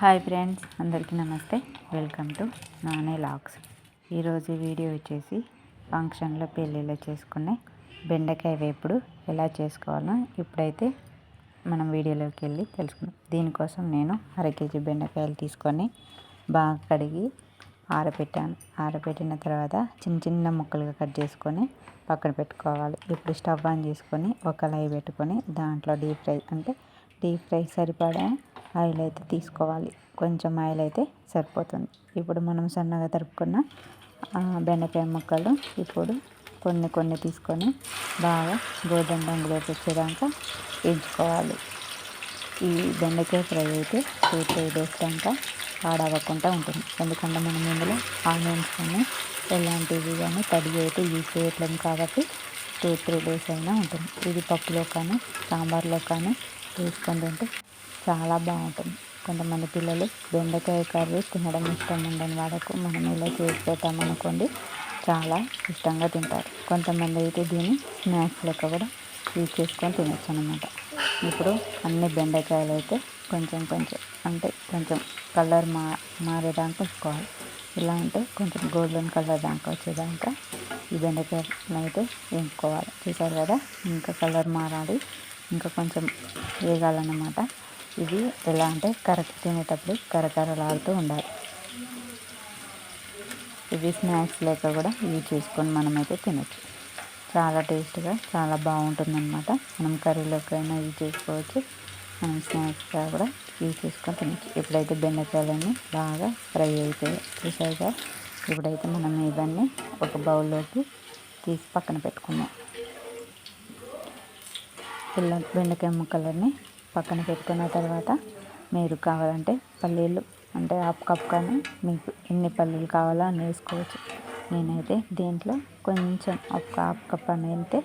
Hi friends అందరికీ నమస్తే. Welcome to నానే లాక్స్. ఈరోజు వీడియో వచ్చేసి ఫంక్షన్లో పెళ్ళిలో చేసుకునే బెండకాయ వేపుడు ఎలా చేసుకోవాలో ఇప్పుడైతే మనం వీడియోలోకి వెళ్ళి తెలుసుకుందాం. దీనికోసం నేను అర కేజీ బెండకాయలు తీసుకొని బాగా కడిగి ఆరబెట్టాను. ఆరబెట్టిన తర్వాత చిన్న చిన్న ముక్కలుగా కట్ చేసుకొని పక్కన పెట్టుకోవాలి. ఇప్పుడు స్టవ్ ఆన్ చేసుకొని ఒక లై పెట్టుకొని దాంట్లో డీప్ ఫ్రై అంటే డీప్ ఫ్రై సరిపడా ఆయిల్ అయితే తీసుకోవాలి. కొంచెం ఆయిల్ అయితే సరిపోతుంది. ఇప్పుడు మనం సన్నగా తరుపుకున్న బెండకాయ ముక్కలు ఇప్పుడు కొన్ని కొన్ని తీసుకొని బాగా గోధుమ రంగులోకి వచ్చేదాకా వేయించుకోవాలి. ఈ బెండకాయ ఫ్రై అయితే టూ త్రీ డేస్ పాడవకుండా ఉంటుంది. ఎందుకంటే మనం ఇందులో ఆనియన్స్ కానీ ఎలాంటివి కానీ తడి అయితే యూజ్ చేయట్లేము కాబట్టి టూ త్రీ డేస్ అయినా ఉంటుంది. ఇది పప్పులో కానీ సాంబార్లో కానీ వేసుకొని తింటే చాలా బాగుంటుంది. కొంతమంది పిల్లలు బెండకాయ కర్రీ తినడం ఇష్టం ఉండని వాళ్ళకు మనం ఇలా చేసి పెట్టామనుకోండి చాలా ఇష్టంగా తింటారు. కొంతమంది అయితే దీన్ని స్నాక్స్ లెక్క కూడా యూజ్ చేసుకొని తినచ్చు అనమాట ఇప్పుడు అన్ని బెండకాయలు అయితే కొంచెం కొంచెం అంటే కొంచెం కలర్ మా మారేదాకా ఉంచుకోవాలి. ఇలా అంటే కొంచెం గోల్డెన్ కలర్ దాకా వచ్చేదాకా ఈ బెండకాయలు అయితే వేయించుకోవాలి. చూసారు కదా? ఇంకా కలర్ మారాలి. ఇంకా కొంచెం వేగాలన్నమాట. ఇది ఎలా అంటే కరెక్ట్ తినేటప్పుడు కరకరలాడుతూ ఉండాలి. ఇవి స్నాక్స్ లేక కూడా ఇవి చేసుకొని మనమైతే తినచ్చు. చాలా టేస్ట్గా చాలా బాగుంటుందన్నమాట. మనం కర్రీలోకైనా ఇవి చేసుకోవచ్చు. మనం స్నాక్స్గా కూడా ఇవి చేసుకొని తినచ్చు. ఇప్పుడైతే బెండకాయలన్నీ బాగా ఫ్రై అవుతాయి చూసారుగా ఇప్పుడైతే మనం ఇవన్నీ ఒక బౌల్లోకి తీసి పక్కన పెట్టుకున్నాం పిల్ల బెండకాయ ముక్కలన్నీ పక్కన పెట్టుకున్న తర్వాత మీరు కావాలంటే పల్లీలు అంటే హాఫ్ కప్ కానీ మీకు ఎన్ని పల్లీలు కావాలో అన్ని వేసుకోవచ్చు. నేనైతే దీంట్లో కొంచెం ఒక హాఫ్ కప్ అని అయితే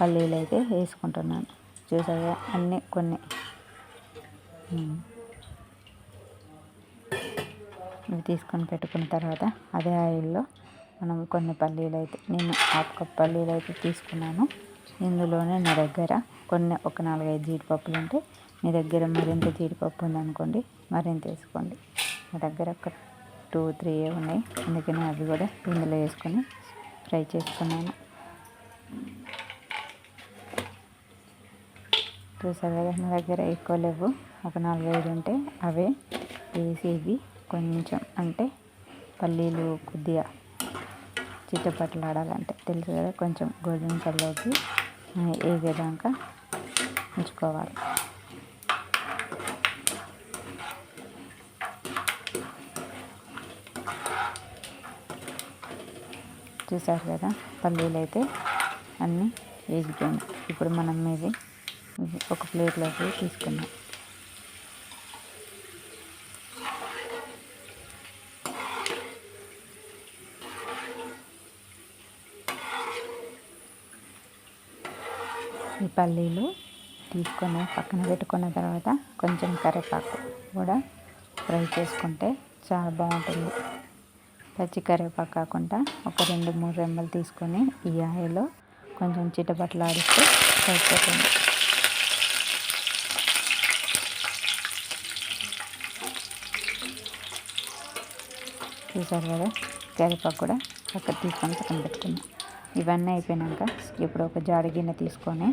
పల్లీలు అయితే వేసుకుంటున్నాను. చూసారా అన్నీ కొన్ని. ఇవి తీసుకొని పెట్టుకున్న తర్వాత అదే ఆయిల్లో మనం కొన్ని పల్లీలు అయితే నేను హాఫ్ కప్ పల్లీలు అయితే తీసుకున్నాను. ఇందులోనే నా దగ్గర కొన్ని ఒక నాలుగైదు జీడిపప్పులు ఉంటే మీ దగ్గర మరింత జీడిపప్పు ఉందనుకోండి మరింత వేసుకోండి. నా దగ్గర ఒక టూ త్రీ ఉన్నాయి. అందుకని అవి కూడా ఇందులో వేసుకొని ఫ్రై చేసుకున్నాను. చూసారు కదా నా దగ్గర ఎక్కువ లేవు. ఒక నాలుగైదు ఉంటే అవే వేసేవి. కొంచెం అంటే పల్లీలు కొద్దిగా చిట్టపట్లాడాలంటే తెలుసు కదా కొంచెం గోధుమ కల్లోకి వేగేదాకా ఉంచుకోవాలి. చూసారు కదా పల్లీలు అయితే అన్నీ వేగిపోయింది ఇప్పుడు మనం ఇది ఒక ప్లేట్లోకి తీసుకున్నాం ఈ పల్లీలు తీసుకొని పక్కన పెట్టుకున్న తర్వాత కొంచెం కరివేపాకు కూడా ఫ్రై చేసుకుంటే చాలా బాగుంటుంది. పచ్చి కరివేపాకు కాకుండా ఒక రెండు మూడు రెమ్మలు తీసుకొని ఈ ఆయిల్లో కొంచెం చిటపట్లాడిస్తే సరిపోతుంది. చూసారు కదా? కరివేపాకు కూడా పక్కన తీసుకొని పక్కన పెట్టుకున్నాం ఇవన్నీ అయిపోయినాక ఇప్పుడు ఒక జాడి గిన్నె తీసుకొని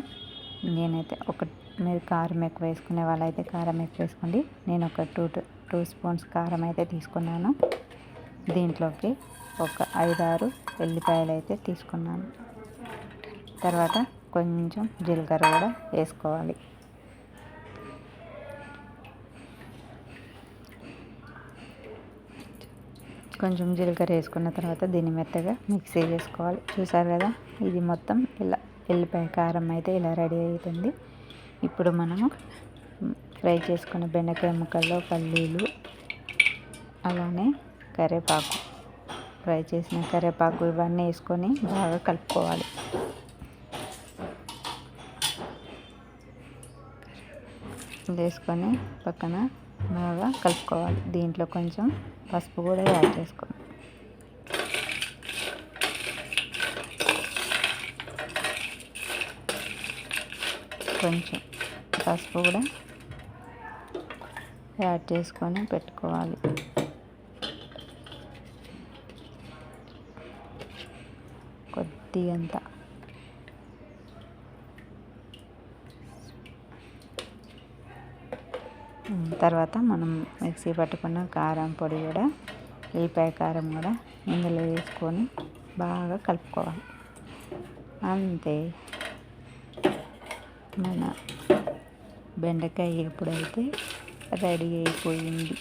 నేనైతే ఒక మీరు కారం ఎక్కువ వేసుకునే వాళ్ళైతే కారం ఎక్కువ వేసుకోండి. నేను ఒక టూ టూ స్పూన్స్ కారం అయితే తీసుకున్నాను. దీంట్లోకి ఒక ఐదారు ఎల్లిపాయలు అయితే తీసుకున్నాను. తర్వాత కొంచెం జీలకర్ర కూడా వేసుకోవాలి. కొంచెం జీలకర్ర వేసుకున్న తర్వాత దీన్ని మెత్తగా మిక్సీ చేసుకోవాలి. చూసారు కదా ఇది మొత్తం ఇలా ఎల్లిపాయ కారం అయితే ఇలా రెడీ అవుతుంది. ఇప్పుడు మనము ఫ్రై చేసుకున్న బెండకాయ ముక్కల్లో పల్లీలు అలానే కరివేపాకు ఫ్రై చేసిన కరివేపాకు ఇవన్నీ వేసుకొని బాగా కలుపుకోవాలి. వేసుకొని పక్కన బాగా కలుపుకోవాలి. దీంట్లో కొంచెం పసుపు కూడా యాడ్ చేసుకోవాలి. కొంచెం పసుపు కూడా యాడ్ చేసుకొని పెట్టుకోవాలి. కొద్దిగంత తర్వాత మనం మిక్సీ పట్టుకున్న కారం పొడి కూడా ఉల్లిపాయ కారం కూడా ఇందులో వేసుకొని బాగా కలుపుకోవాలి. అంతే. మన బెండకాయ ఎప్పుడైతే రెడీ అయిపోయింది.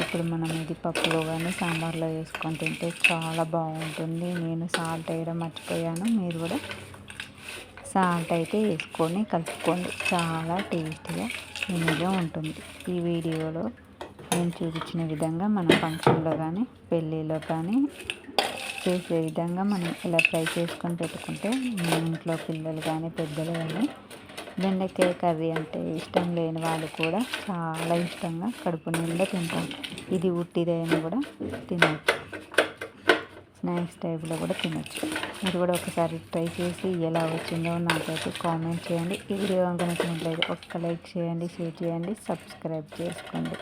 ఇప్పుడు మనం ఇది పప్పులో కానీ సాంబార్లో వేసుకొని తింటే చాలా బాగుంటుంది. నేను సాల్ట్ వేయడం మర్చిపోయాను. మీరు కూడా సాల్ట్ అయితే వేసుకొని కలుపుకోండి. చాలా టేస్టీగా ఇనిగా ఉంటుంది. ఈ వీడియోలో నేను చూపించిన విధంగా మన ఫంక్షన్లో కానీ పెళ్ళిలో కానీ చేసే విధంగా మనం ఇలా ఫ్రై చేసుకొని పెట్టుకుంటే మన ఇంట్లో పిల్లలు కానీ పెద్దలు కానీ బెండకాయ కర్రీ అంటే ఇష్టం లేని వాళ్ళు కూడా చాలా ఇష్టంగా కడుపు నిండా తింటారు. ఇది ఉట్టిదైనా కూడా తినవచ్చు స్నాక్స్ టైప్లో కూడా తినచ్చు. మీరు కూడా ఒకసారి ట్రై చేసి ఎలా వచ్చిందో నాకైతే కామెంట్ చేయండి. ఈ వీడియో కనుక నచ్చినట్లయితే ఒక్క లైక్ చేయండి షేర్ చేయండి సబ్స్క్రైబ్ చేసుకోండి.